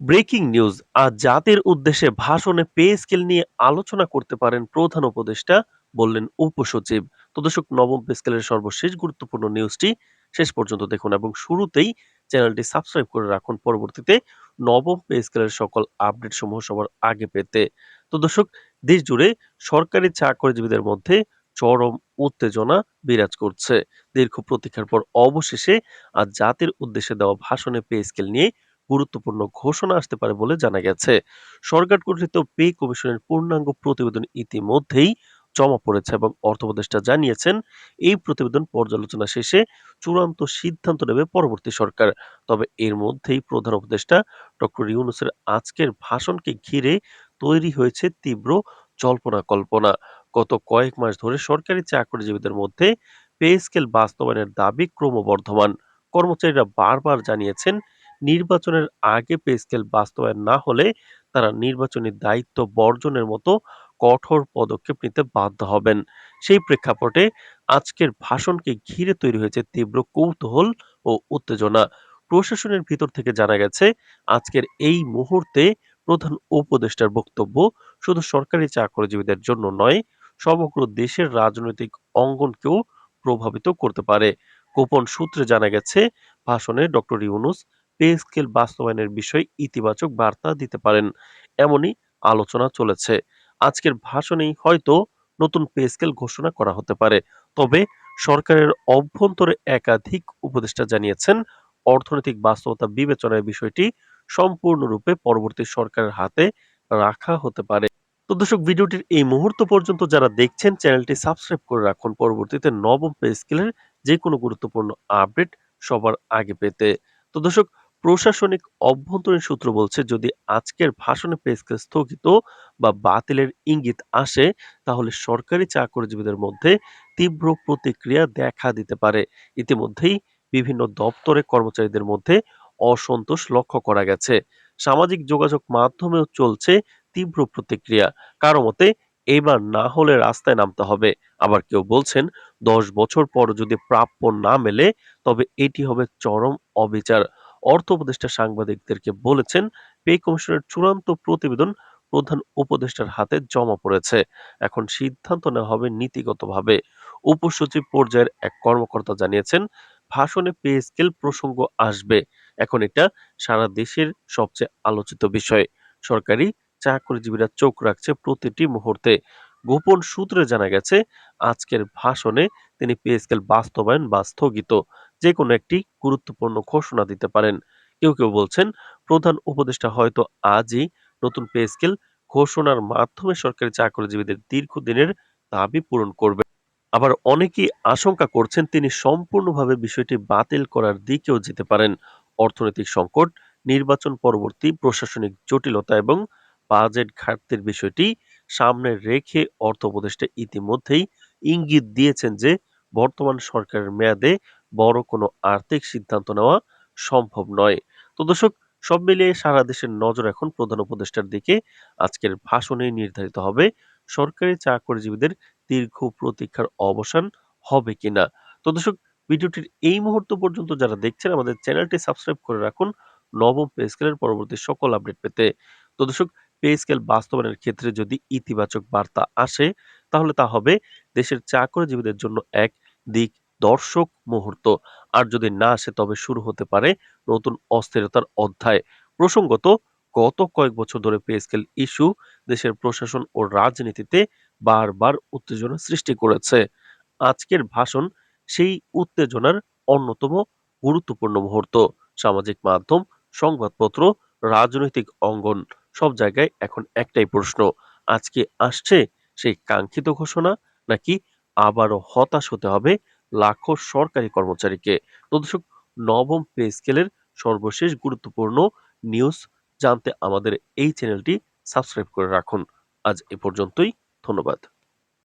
Breaking news, আজ জাতির উদ্দেশ্যে ভাষণে পে স্কেল নিয়ে আলোচনা করতে পারেন প্রধান উপদেষ্টা বললেন উপসচিব। তো দর্শক, নবম পে স্কেলের সর্বশেষ গুরুত্বপূর্ণ নিউজটি শেষ পর্যন্ত দেখুন এবং শুরুতেই চ্যানেলটি সাবস্ক্রাইব করে রাখুন। পরবর্তীতে নবম পে স্কেলের সকল আপডেট সমূহ সবার আগে পেতে। তো দর্শক, দেশ জুড়ে সরকারি চাকরিজীবীদের মধ্যে চরম উত্তেজনা বিরাজ করছে। দীর্ঘ প্রতীক্ষার পর অবশেষে আজ জাতির উদ্দেশ্যে দেওয়া ভাষণে পে স্কেল নিয়ে গুরুত্বপূর্ণ ঘোষণা আসতে পারে বলে জানা গেছে। সরকার গঠিত পে কমিশনের পূর্ণাঙ্গ প্রতিবেদন ইতিমধ্যেই জমা পড়েছে এবং অর্থ উপদেষ্টা জানিয়েছেন, এই প্রতিবেদন পর্যালোচনা শেষে চূড়ান্ত সিদ্ধান্ত নেবে পরবর্তী সরকার। তবে এর মধ্যেই প্রধান উপদেষ্টা ডক্টর ইউনুসের আজকের ভাষণকে ঘিরে তৈরি হয়েছে তীব্র জল্পনা কল্পনা গত কয়েক মাস ধরে সরকারি চাকরিজীবীদের মধ্যে পে স্কেল বাস্তবায়নের দাবি ক্রমবর্ধমান। কর্মচারীরা বারবার জানিয়েছেন নির্বাচনের আগে পে স্কেল বাস্তবায়ন না হলে তারা নির্বাচনী দায়িত্ব বর্জনের মতো কঠোর পদক্ষেপ নিতে বাধ্য হবেন। সেই প্রেক্ষাপটে আজকের ভাষণকে ঘিরে তৈরি হয়েছে তীব্র কৌতূহল ও উত্তেজনা। প্রশাসনের ভিতর থেকে জানা গেছে, আজকের এই মুহূর্তে প্রধান উপদেষ্টার বক্তব্য শুধু সরকারি চাকরিজীবীদের জন্য নয়, সমগ্র দেশের রাজনৈতিক অঙ্গনকেও প্রভাবিত করতে পারে। গোপন সূত্রে জানা গেছে, ভাষণে ডক্টর ইউনুস পে স্কেল বাস্তবায়নের বিষয়ে ইতিবাচক বার্তা দিতে পারেন। এমনই আলোচনা চলেছে। আজকের ভাষণেই হয়তো নতুন পে স্কেল ঘোষণা করা হতে পারে। তবে সরকারের অভ্যন্তরে একাধিক উপদেষ্টা জানিয়েছেন, অর্থনৈতিক বাস্তবতা বিবেচনায় বিষয়টি সম্পূর্ণরূপে পরবর্তী সরকারের হাতে রাখা হতে পারে। তো দর্শক, ভিডিওটির এই মুহূর্ত পর্যন্ত যারা দেখছেন, চ্যানেলটি সাবস্ক্রাইব করে রাখুন। পরবর্তীতে নবম পে স্কেলের যে কোনো গুরুত্বপূর্ণ আপডেট সবার আগে পেতে। তো দর্শক প্রশাসনিক অভ্যন্তরীণ সূত্র বলছে, যদি আজকের ভাষণে পে স্কেল স্থগিত বা বাতিলের ইঙ্গিত আসে, তাহলে সরকারি চাকরিজীবীদের মধ্যে তীব্র প্রতিক্রিয়া দেখা দিতে পারে। ইতিমধ্যেই বিভিন্ন দপ্তরে কর্মচারীদের মধ্যে অসন্তোষ লক্ষ্য করা গেছে। সামাজিক যোগাযোগ মাধ্যমেও চলছে তীব্র প্রতিক্রিয়া। কারও মতে, এবার না হলে রাস্তায় নামতে হবে। আবার কেউ বলছেন, দশ বছর পর যদি প্রাপ্য না মেলে, তবে এটি হবে চরম অবিচার। অর্থ উপদেষ্টা সাংবাদিকদেরকে বলেছেন, পে কমিশনের চূড়ান্ত প্রতিবেদন প্রধান উপদেষ্টার হাতে জমা পড়েছে। এখন সিদ্ধান্ত নেওয়া হবে নীতিগতভাবে। উপসচিব পর্যায়ের এক কর্মকর্তা জানিয়েছেন, ভাষণে পে স্কেল প্রসঙ্গ আসবে। এখন এটা সারা দেশের সবচেয়ে আলোচিত বিষয়। সরকারি চাকরিজীবীরা চোখ রাখছে প্রতিটি মুহূর্তে। গোপন সূত্রে জানা গেছে, আজকের ভাষণে তিনি পে স্কেল বাস্তবায়ন বা স্থগিত। যে কোনো একটি গুরুত্বপূর্ণ ঘোষণা দিতে পারেন। কেউ কেউ বলছেন, প্রধান উপদেষ্টা হয়তো আজই নতুন পে স্কেল ঘোষণার মাধ্যমে সরকারি চাকরিজীবীদের দীর্ঘদিনের দাবি পূরণ করবে। আবার অনেকেই আশঙ্কা করছেন তিনি সম্পূর্ণভাবে বিষয়টি বাতিল করার দিকেও যেতে পারেন। অর্থনৈতিক সংকট, নির্বাচন পরবর্তী প্রশাসনিক জটিলতা এবং বাজেট ঘাটতির বিষয়টি সামনে রেখে অর্থ উপদেষ্টা ইতিমধ্যেই ইঙ্গিত দিয়েছেন যে বর্তমান সরকারের মেয়াদে বড় কোনো আর্থিক সিদ্ধান্ত নেওয়া সম্ভব নয়। তো দর্শক, সব মিলিয়ে সারা দেশের নজর এখন প্রধান উপদেষ্টার দিকে। আজকের ভাষণে নির্ধারিত হবে, সরকারি চাকরিজীবীদের দীর্ঘ প্রতীক্ষার অবসান হবে কিনা। তো দর্শক, ভিডিওটির এই মুহূর্ত পর্যন্ত যারা দেখছেন, আমাদের চ্যানেলটি সাবস্ক্রাইব করে রাখুন। নবম পে স্কেলের পরবর্তী সকল আপডেট পেতে। তো দর্শক, পে স্কেল বাস্তবায়নের ক্ষেত্রে যদি ইতিবাচক বার্তা আসে, তাহলে তা হবে, দেশের চাকরিজীবীদের জন্য এক দিক দর্শক মুহূর্ত। আর যদি না আসে, তবে শুরু হতে পারে নতুন অস্থিরতার অধ্যায়। প্রসঙ্গত, গত কয়েক বছর ধরে পে স্কেল ইস্যু দেশের প্রশাসন ও রাজনীতিতে বারবার উত্তেজনা সৃষ্টি করেছে। আজকের ভাষণ সেই উত্তেজনার অন্যতম গুরুত্বপূর্ণ মুহূর্ত। সামাজিক মাধ্যম, সংবাদপত্র, রাজনৈতিক অঙ্গন, সব জায়গায় এখন একটাই প্রশ্ন, আজকে আসছে সেই কাঙ্ক্ষিত ঘোষণা নাকি আবারও হতাশ হতে হবে লাখো সরকারি কর্মচারীকে। তো দর্শক, নবম পে স্কেলের সর্বশেষ গুরুত্বপূর্ণ নিউজ জানতে আমাদের এই চ্যানেলটি সাবস্ক্রাইব করে রাখুন। আজ এ পর্যন্তই, ধন্যবাদ।